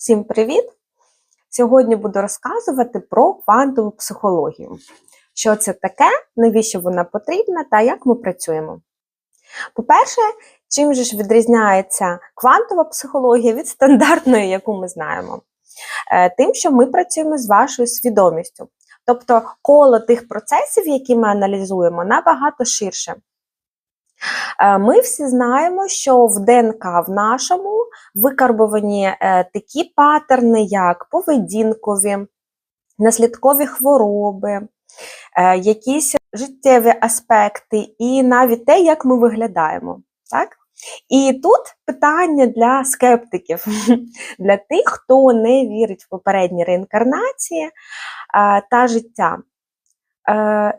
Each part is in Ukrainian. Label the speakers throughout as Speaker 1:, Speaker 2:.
Speaker 1: Всім привіт! Сьогодні буду розказувати про квантову психологію. Що це таке, навіщо вона потрібна та як ми працюємо. По-перше, чим же ж відрізняється квантова психологія від стандартної, яку ми знаємо? Е, Тим, що ми працюємо з вашою свідомістю. Тобто коло тих процесів, які ми аналізуємо, набагато ширше. Е, Ми всі знаємо, що в ДНК в нашому викарбовані е, такі паттерни, як поведінкові, наслідкові хвороби, е, якісь життєві аспекти, і навіть те, як ми виглядаємо. Так? І тут питання для скептиків, для тих, хто не вірить в попередні реінкарнації та життя.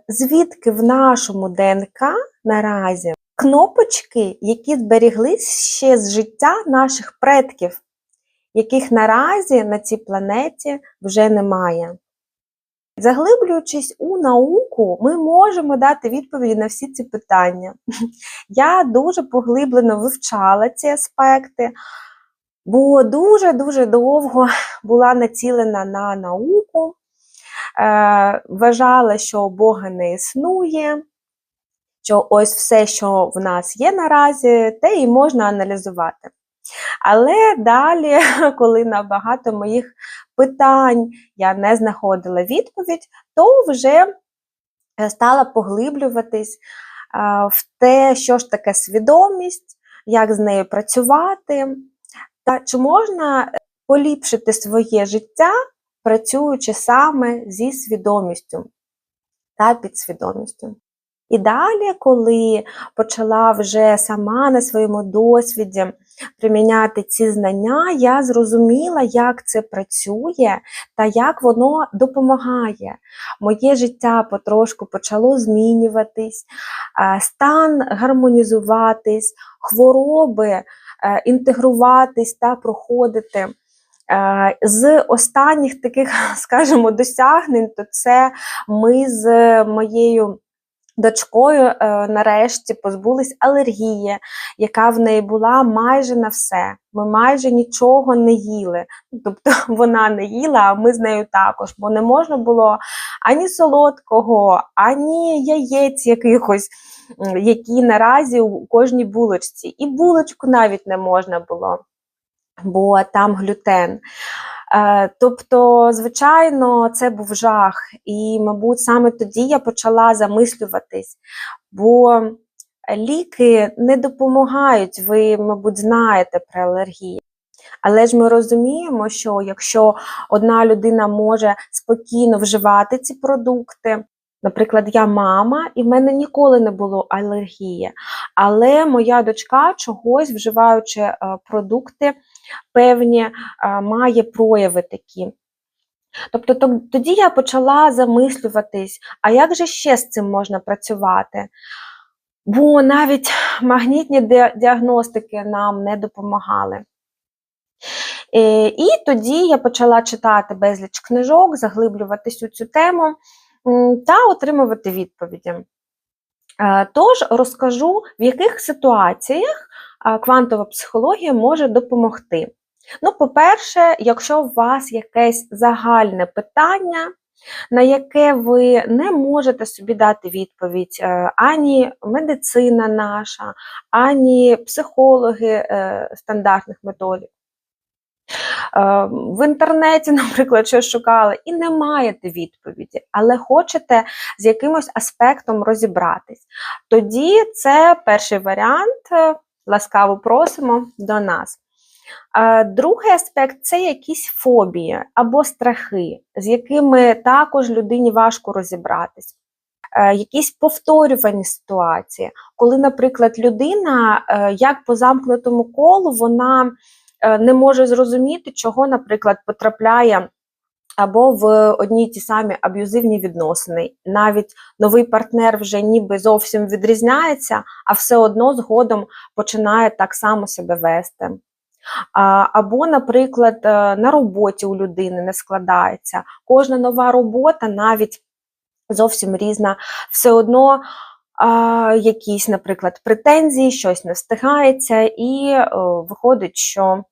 Speaker 1: Звідки в нашому ДНК наразі кнопочки, які зберіглись ще з життя наших предків, яких наразі на цій планеті вже немає. Заглиблюючись у науку, ми можемо дати відповіді на всі ці питання. Я дуже поглиблено вивчала ці аспекти, бо дуже-дуже довго була націлена на науку, е, вважала, що Бога не існує, що ось все, що в нас є наразі, те і можна аналізувати. Але далі, коли на багато моїх питань я не знаходила відповідь, то вже е, стала поглиблюватись в те, що ж таке свідомість, як з нею працювати, та чи можна поліпшити своє життя, працюючи саме зі свідомістю та підсвідомістю. І далі, коли почала вже сама на своєму досвіді приміняти ці знання, я зрозуміла, як це працює та як воно допомагає. Моє життя потрошку почало змінюватись, е, стан гармонізуватись, хвороби е, інтегруватись та проходити. Е, З останніх таких, скажімо, досягнень, то це ми з моєю дочкою е, нарешті позбулись алергії, яка в неї була майже на все. Ми майже нічого не їли. Тобто вона не їла, а ми з нею також, бо не можна було ані солодкого, ані яєць якихось, які наразі у кожній булочці. І булочку навіть не можна було, бо там глютен. Е, Тобто, звичайно, це був жах. І, мабуть, саме тоді я почала замислюватись, бо ліки не допомагають, ви, мабуть, знаєте про алергії. Але ж ми розуміємо, що якщо одна людина може спокійно вживати ці продукти, наприклад, я мама, і в мене ніколи не було алергії, але моя дочка чогось, вживаючи е, продукти, певні має прояви такі. Тобто тоді я почала замислюватись, а як же ще з цим можна працювати? Бо навіть магнітні діагностики нам не допомагали. Е, І тоді я почала читати безліч книжок, заглиблюватись у цю тему та отримувати відповіді. Е, Тож розкажу, в яких ситуаціях квантова психологія може допомогти. Ну, по-перше, якщо у вас якесь загальне питання, на яке ви не можете собі дати відповідь, е, ані медицина наша, ані психологи е, стандартних методів. Е, В інтернеті, наприклад, щось шукали, і не маєте відповіді, але хочете з якимось аспектом розібратись. Тоді це перший варіант. е, Ласкаво просимо до нас. Е, Другий аспект це якісь фобії або страхи, з якими також людині важко розібратись. Якісь повторювані ситуації, коли, наприклад, людина, як по замкнутому колу, вона не може зрозуміти, чого, наприклад, потрапляє або в одні й ті самі аб'юзивні відносини. Навіть новий партнер вже ніби зовсім відрізняється, а все одно згодом починає так само себе вести. Або, наприклад, е, на роботі у людини не складається. Кожна нова робота, навіть зовсім різна, все одно а, якісь, наприклад, претензії, щось не встигається, і е, виходить, що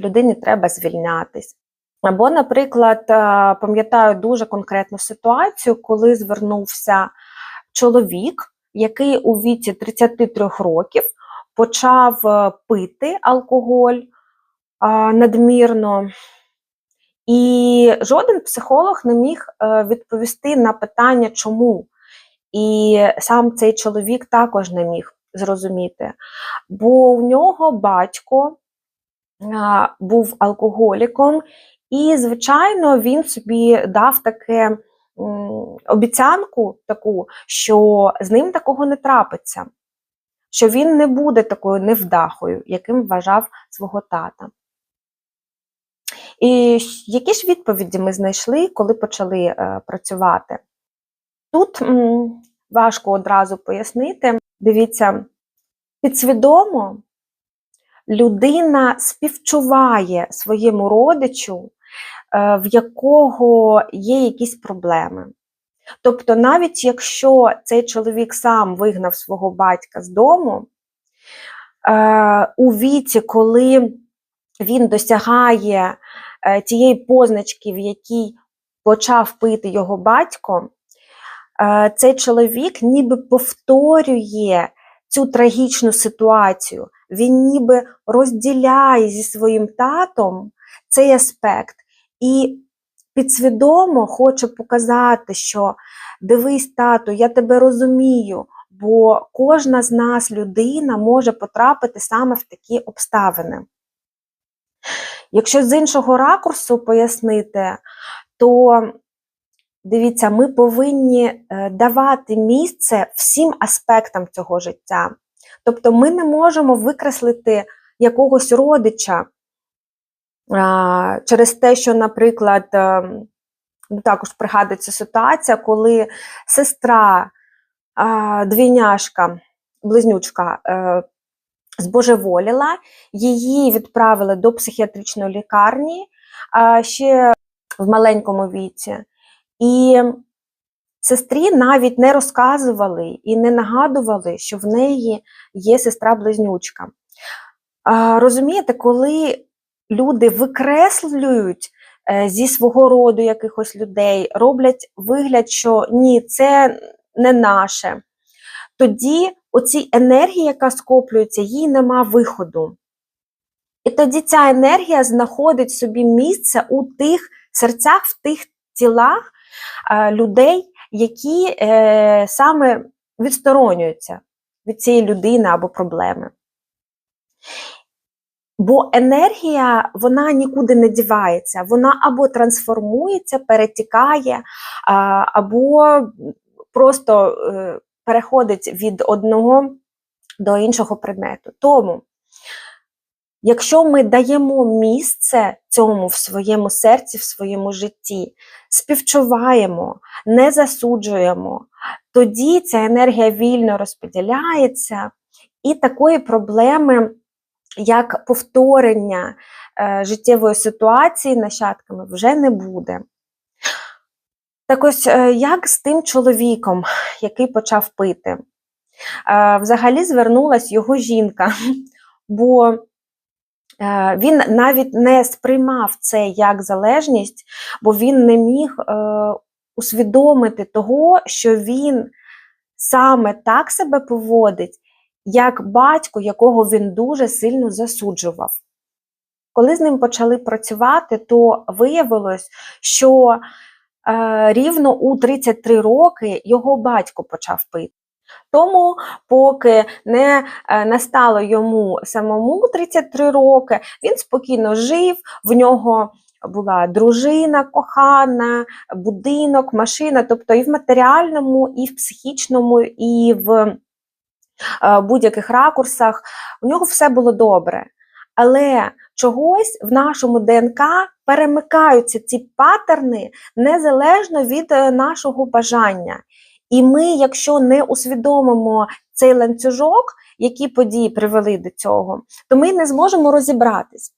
Speaker 1: людині треба звільнятись. Або, наприклад, е, пам'ятаю дуже конкретну ситуацію, коли звернувся чоловік, який у віці 33 років почав е, пити алкоголь надмірно, і жоден психолог не міг е, відповісти на питання, чому. І сам цей чоловік також не міг зрозуміти, бо в нього батько був алкоголіком, і, звичайно, він собі дав таке обіцянку, таку, що з ним такого не трапиться, що він не буде такою невдахою, яким вважав свого тата. І які ж відповіді ми знайшли, коли почали е, працювати? Тут важко одразу пояснити. Дивіться, підсвідомо людина співчуває своєму родичу, е, в якого є якісь проблеми. Тобто, навіть якщо цей чоловік сам вигнав свого батька з дому, е, у віці, коли він досягає е, тієї позначки, в якій почав пити його батько, цей чоловік ніби повторює цю трагічну ситуацію. Він ніби розділяє зі своїм татом цей аспект і підсвідомо хоче показати, що дивись, тату, я тебе розумію, бо кожна з нас, людина, може потрапити саме в такі обставини. Якщо з іншого ракурсу пояснити, то дивіться, ми повинні е, давати місце всім аспектам цього життя. Тобто ми не можемо викреслити якогось родича через те, що, наприклад, е, ну, також пригадується ситуація, коли сестра двійняшка, близнючка, е, збожеволіла, її відправили до психіатричної лікарні ще в маленькому віці. І сестрі навіть не розказували і не нагадували, що в неї є сестра-близнючка. Розумієте, коли люди викреслюють е, зі свого роду якихось людей, роблять вигляд, що ні, це не наше, тоді оцій енергії, яка скоплюється, їй нема виходу. І тоді ця енергія знаходить собі місце у тих серцях, в тих тілах людей, які е, саме відсторонюються від цієї людини або проблеми. Бо енергія вона нікуди не дівається, вона або трансформується, перетікає, або просто е, переходить від одного до іншого предмету. Тому, якщо ми даємо місце цьому в своєму серці, в своєму житті, співчуваємо, не засуджуємо, тоді ця енергія вільно розподіляється, і такої проблеми як повторення е, життєвої ситуації нащадками вже не буде. Так ось, е, як з тим чоловіком, який почав пити? Е, взагалі звернулась його жінка, бо він навіть не сприймав це як залежність, бо він не міг е, усвідомити того, що він саме так себе поводить, як батько, якого він дуже сильно засуджував. Коли з ним почали працювати, то виявилось, що е, рівно у 33 роки його батько почав пити. Тому, поки не е, настало йому самому 33 роки, він спокійно жив, в нього була дружина кохана, будинок, машина, тобто і в матеріальному, і в психічному, і в е, будь-яких ракурсах у нього все було добре. Але чогось в нашому ДНК перемикаються ці паттерни незалежно від е, нашого бажання. І ми, якщо не усвідомимо цей ланцюжок, які події привели до цього, то ми не зможемо розібратись.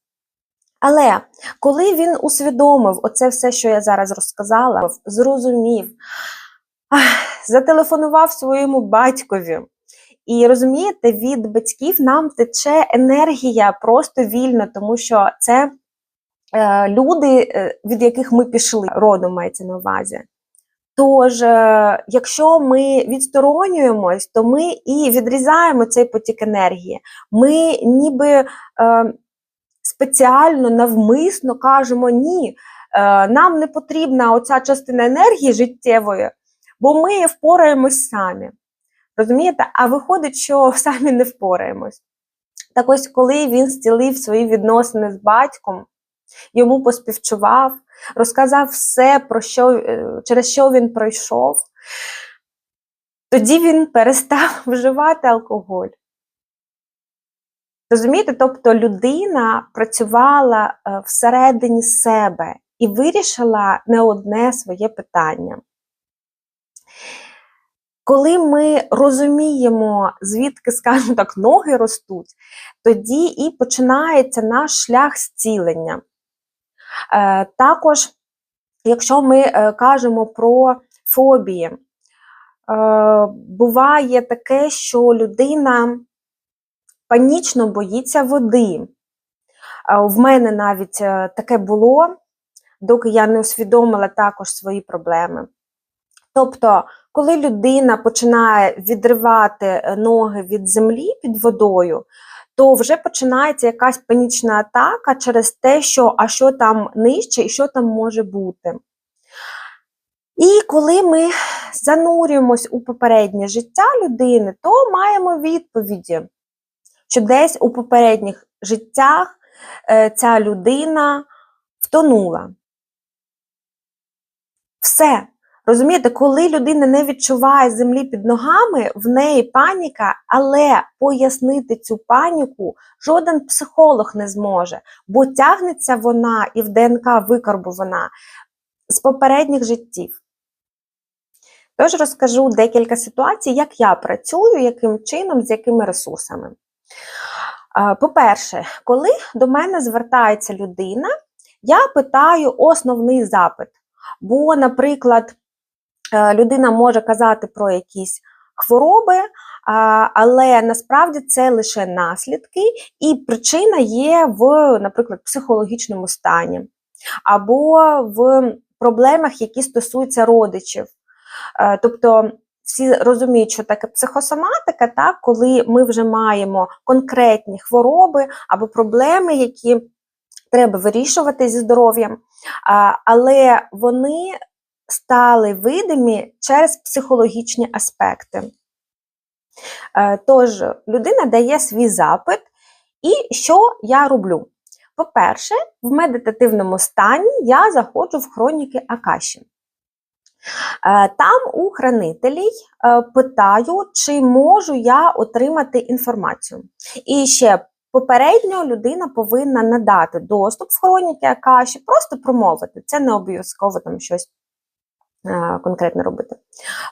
Speaker 1: Але коли він усвідомив оце все, що я зараз розказала, зрозумів, зателефонував своєму батькові І розумієте, від батьків нам тече енергія просто вільно, тому що це е, люди, е, від яких ми пішли, родом мається на увазі. Тож, е, якщо ми відсторонюємось, то ми і відрізаємо цей потік енергії. Ми ніби е, спеціально навмисно кажемо ні, е, нам не потрібна оця частина енергії життєвої, бо ми впораємось самі. Розумієте? А виходить, що самі не впораємось. Так ось, коли він зцілив свої відносини з батьком, йому поспівчував, розказав все, про що, е, через що він пройшов, тоді він перестав вживати алкоголь. Розумієте, тобто людина працювала е, всередині себе і вирішила не одне своє питання. Коли ми розуміємо, звідки, скажімо так, ноги ростуть, тоді і починається наш шлях зцілення. Е, Також, якщо ми е, кажемо про фобії, е, буває таке, що людина панічно боїться води. В мене навіть таке було, доки я не усвідомила також свої проблеми. Тобто, коли людина починає відривати ноги від землі під водою, то вже починається якась панічна атака через те, що а що там нижче і що там може бути. І коли ми занурюємось у попереднє життя людини, то маємо відповіді, що десь у попередніх життях е, ця людина втонула. Все. Розумієте, коли людина не відчуває землі під ногами, в неї паніка, але пояснити цю паніку жоден психолог не зможе, бо тягнеться вона і в ДНК викарбована з попередніх життів. Тож розкажу декілька ситуацій, як я працюю, яким чином, з якими ресурсами. По-перше, коли до мене звертається людина, я питаю основний запит. Бо, наприклад, людина може казати про якісь хвороби, але насправді це лише наслідки, і причина є в, наприклад, психологічному стані, або в проблемах, які стосуються родичів. Е, Тобто всі розуміють, що таке психосоматика, так, коли ми вже маємо конкретні хвороби або проблеми, які треба вирішувати зі здоров'ям, але вони стали видимі через психологічні аспекти. Е, Тож, людина дає свій запит, і що я роблю? По-перше, в медитативному стані я заходжу в хроніки Акаші. Е, Там у хранителій е, питаю, чи можу я отримати інформацію. І ще попередньо людина повинна надати доступ в хроніки Акаші, просто промовити. Це не обов'язково там щось е, конкретне робити.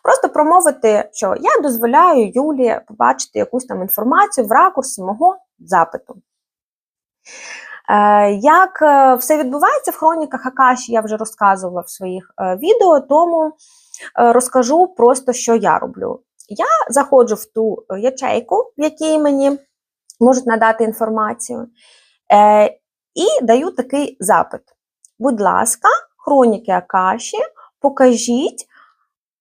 Speaker 1: Просто промовити, що я дозволяю Юлі побачити якусь там інформацію в ракурсі мого запиту. Е, Як е, все відбувається в хроніках Акаші, я вже розказувала в своїх відео, тому розкажу просто, що я роблю. Я заходжу в ту ячейку, в якій мені можуть надати інформацію, і даю такий запит. Будь ласка, хроніки Акаші, покажіть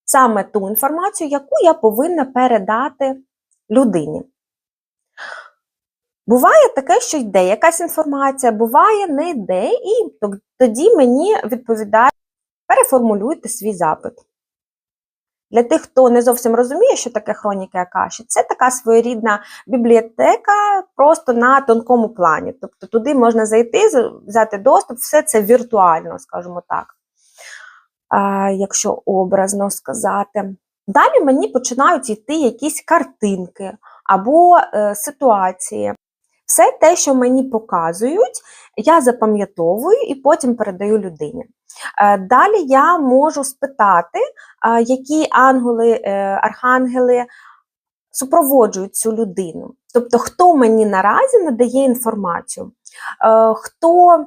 Speaker 1: саме ту інформацію, яку я повинна передати людині. Буває таке, що йде якась інформація, буває не йде, і тоді мені відповідають, переформулюйте свій запит. Для тих, хто не зовсім розуміє, що таке хроніки Акаші, це така своєрідна бібліотека просто на тонкому плані. Тобто туди можна зайти, взяти доступ, все це віртуально, скажімо так, якщо образно сказати. Далі мені починають йти якісь картинки або е, ситуації. Все те, що мені показують, я запам'ятовую і потім передаю людині. Е, Далі я можу спитати, які ангели, е, архангели супроводжують цю людину. Тобто, хто мені наразі надає інформацію, е, хто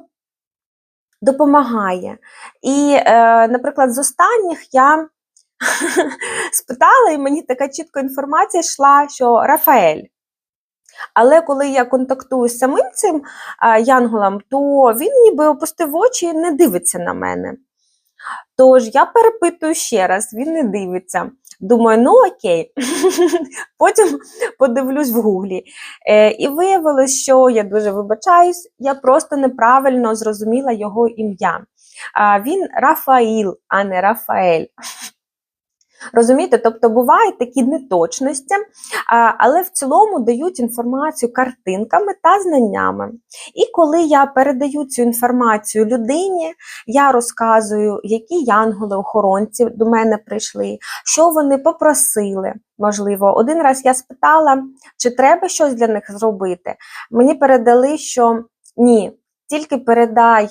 Speaker 1: допомагає. І, е, наприклад, з останніх я спитала, і мені така чітка інформація йшла, що Рафаель. Але коли я контактую з самим цим а, янголом, то він ніби опустив очі і не дивиться на мене. Тож я перепитую ще раз, він не дивиться. Думаю, ну окей. Потім подивлюсь в гуглі. Е, і виявилось, що я дуже вибачаюсь, я просто неправильно зрозуміла його ім'я. А, він Рафаїл, а не Рафаель. Розумієте, тобто бувають такі неточності, але в цілому дають інформацію картинками та знаннями. І коли я передаю цю інформацію людині, я розказую, які янголи-охоронці до мене прийшли, що вони попросили. Можливо, один раз я спитала, чи треба щось для них зробити. Мені передали, що ні, тільки передай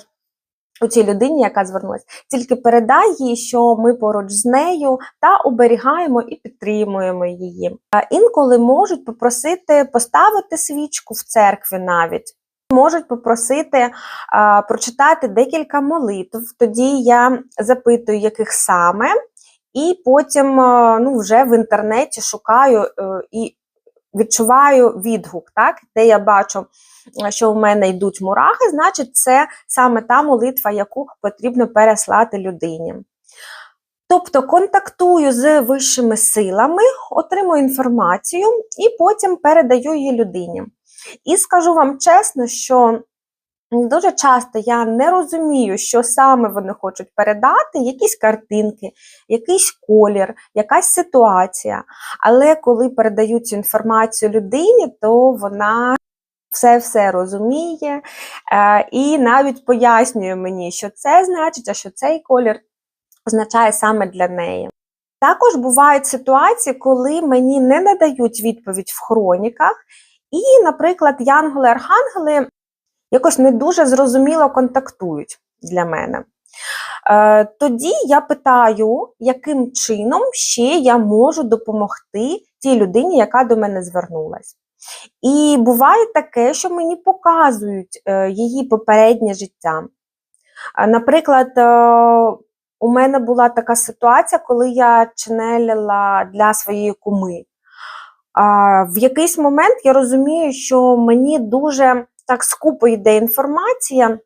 Speaker 1: у цій людині, яка звернулася, тільки передай їй, що ми поруч з нею та оберігаємо і підтримуємо її. А інколи можуть попросити поставити свічку в церкві навіть. Можуть попросити а, прочитати декілька молитв. Тоді я запитую, яких саме, і потім а, ну, вже в інтернеті шукаю е, і відчуваю відгук, так, де я бачу, що в мене йдуть мурахи, значить, це саме та молитва, яку потрібно переслати людині. Тобто контактую з вищими силами, отримую інформацію і потім передаю її людині. І скажу вам чесно, що Дуже часто я не розумію, що саме вони хочуть передати, якісь картинки, якийсь колір, якась ситуація. Але коли передають цю інформацію людині, то вона все-все розуміє е, і навіть пояснює мені, що це значить, а що цей колір означає саме для неї. Також бувають ситуації, коли мені не надають відповідь в хроніках, і, наприклад, янголи-архангели якось не дуже зрозуміло контактують для мене. Е, Тоді я питаю, яким чином ще я можу допомогти тій людині, яка до мене звернулась. І буває таке, що мені показують е, її попереднє життя. Наприклад, е, у мене була така ситуація, коли я чинелила для своєї куми. В якийсь момент я розумію, що мені дуже так скупо йде інформація.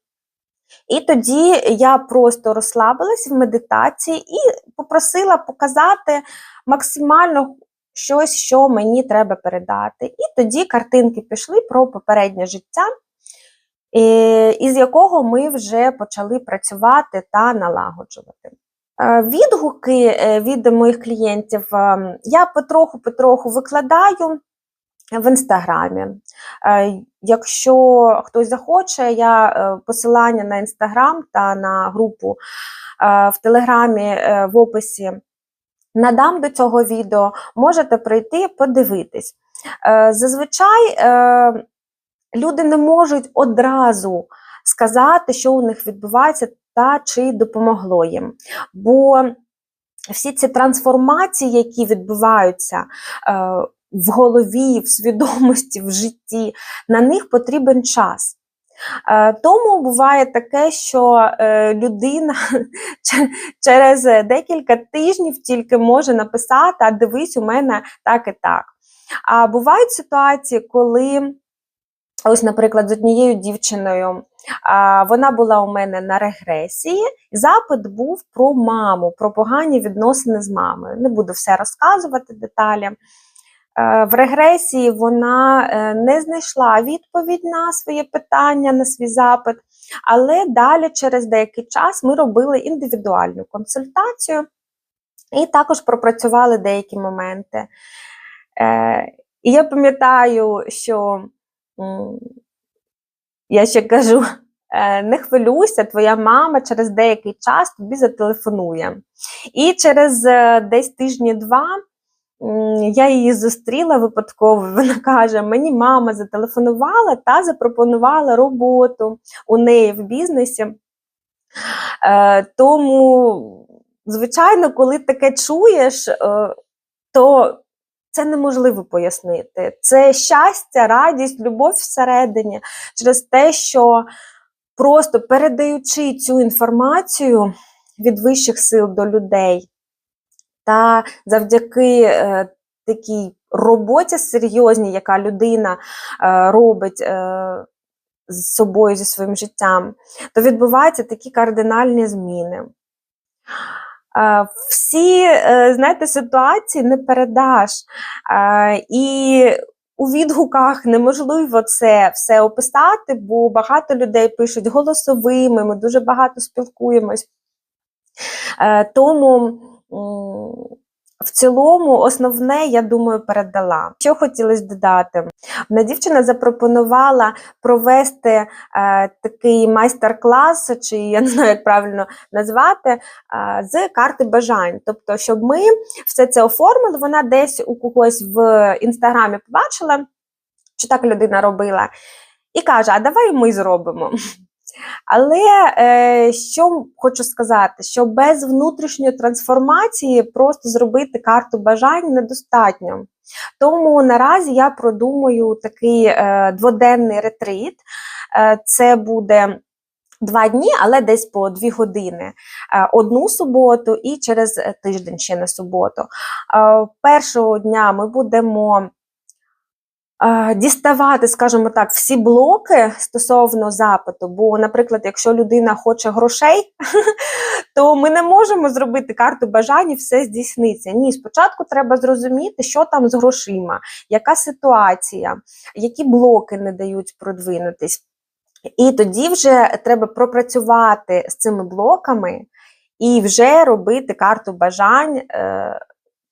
Speaker 1: І тоді я просто розслабилась в медитації і попросила показати максимально щось, що мені треба передати. І тоді картинки пішли про попереднє життя, із якого ми вже почали працювати та налагоджувати. Е, відгуки е, від моїх клієнтів ем, я потроху-потроху викладаю в інстаграмі. Е, якщо хтось захоче, я е, посилання на інстаграм та на групу е, в телеграмі в описі надам до цього відео, можете прийти подивитись. Зазвичай люди не можуть одразу сказати, що у них відбувається та чи допомогло їм. Бо всі ці трансформації, які відбуваються, в голові, в свідомості, в житті, на них потрібен час. Е, тому буває таке, що е, людина через декілька тижнів тільки може написати, а дивись, у мене так і так. А бувають ситуації, коли, ось, наприклад, з однією дівчиною вона була у мене на регресії, запит був про маму, про погані відносини з мамою. Не буду все розказувати деталі. Е, в регресії вона е, не знайшла відповідь на своє питання, на свій запит, але далі, через деякий час, ми робили індивідуальну консультацію і також пропрацювали деякі моменти. Е, і я пам'ятаю, що я ще кажу, не хвилюйся, твоя мама через деякий час тобі зателефонує. І через десь тижні-два я її зустріла випадково. Вона каже: мені мама зателефонувала та запропонувала роботу у неї в бізнесі. Е, Тому, звичайно, коли таке чуєш, е, то це неможливо пояснити. Це щастя, радість, любов всередині через те, що просто передаючи цю інформацію від вищих сил до людей Та завдяки е, такій роботі серйозній, яка людина е, робить е, з собою, зі своїм життям, то відбуваються такі кардинальні зміни. Всі, знаєте, ситуації не передаш. І у відгуках неможливо це все описати, бо багато людей пишуть голосовими, ми дуже багато спілкуємось. Тому в цілому основне, я думаю, передала. Що хотілося додати? Одна дівчина запропонувала провести е, такий майстер-клас, чи я не знаю, як правильно назвати, е, з карти бажань. Тобто, щоб ми все це оформили, вона десь у когось в інстаграмі побачила, що так людина робила, і каже: А давай ми зробимо. Але е, що хочу сказати, що без внутрішньої трансформації просто зробити карту бажань недостатньо. Тому наразі я продумую такий е, дводенний ретрит. Е, це буде два дні, але десь по дві години. Е, одну суботу і через е, тиждень ще на суботу. Е, першого дня ми будемо діставати, скажімо так, всі блоки стосовно запиту. Бо, наприклад, якщо людина хоче грошей, то ми не можемо зробити карту бажань і все здійсниться. Ні, спочатку треба зрозуміти, що там з грошима, яка ситуація, які блоки не дають продвинутись. І тоді вже треба пропрацювати з цими блоками і вже робити карту бажань, е,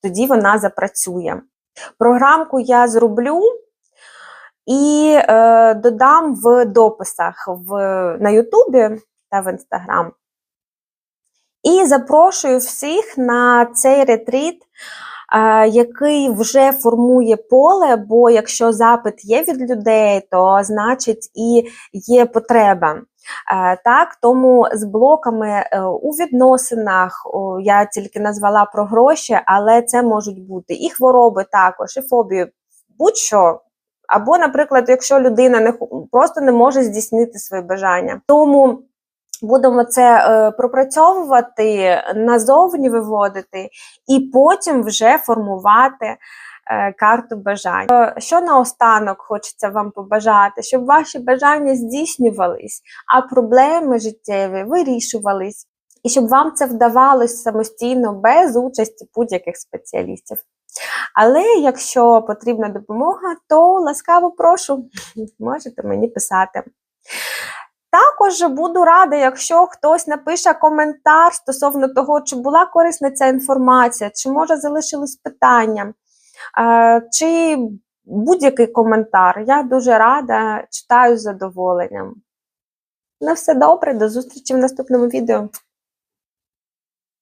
Speaker 1: тоді вона запрацює. Програмку я зроблю і е, додам в дописах в, на Ютубі та в Інстаграм. І запрошую всіх на цей ретріт, е, який вже формує поле, бо якщо запит є від людей, то значить і є потреба. Е, Так, тому з блоками е, у відносинах я тільки назвала про гроші, але це можуть бути і хвороби також, і фобії, будь-що. Або, наприклад, якщо людина не просто не може здійснити свої бажання. Тому будемо це е, пропрацьовувати, назовні виводити, і потім вже формувати е, карту бажань. Е, Що наостанок хочеться вам побажати, щоб ваші бажання здійснювались, а проблеми життєві вирішувались, і щоб вам це вдавалось самостійно без участі будь-яких спеціалістів. Але якщо потрібна допомога, то ласкаво прошу, можете мені писати. Також буду рада, якщо хтось напише коментар стосовно того, чи була корисна ця інформація, чи може залишились питання, е, чи будь-який коментар. Я дуже рада, читаю з задоволенням. На все добре, до зустрічі в наступному відео.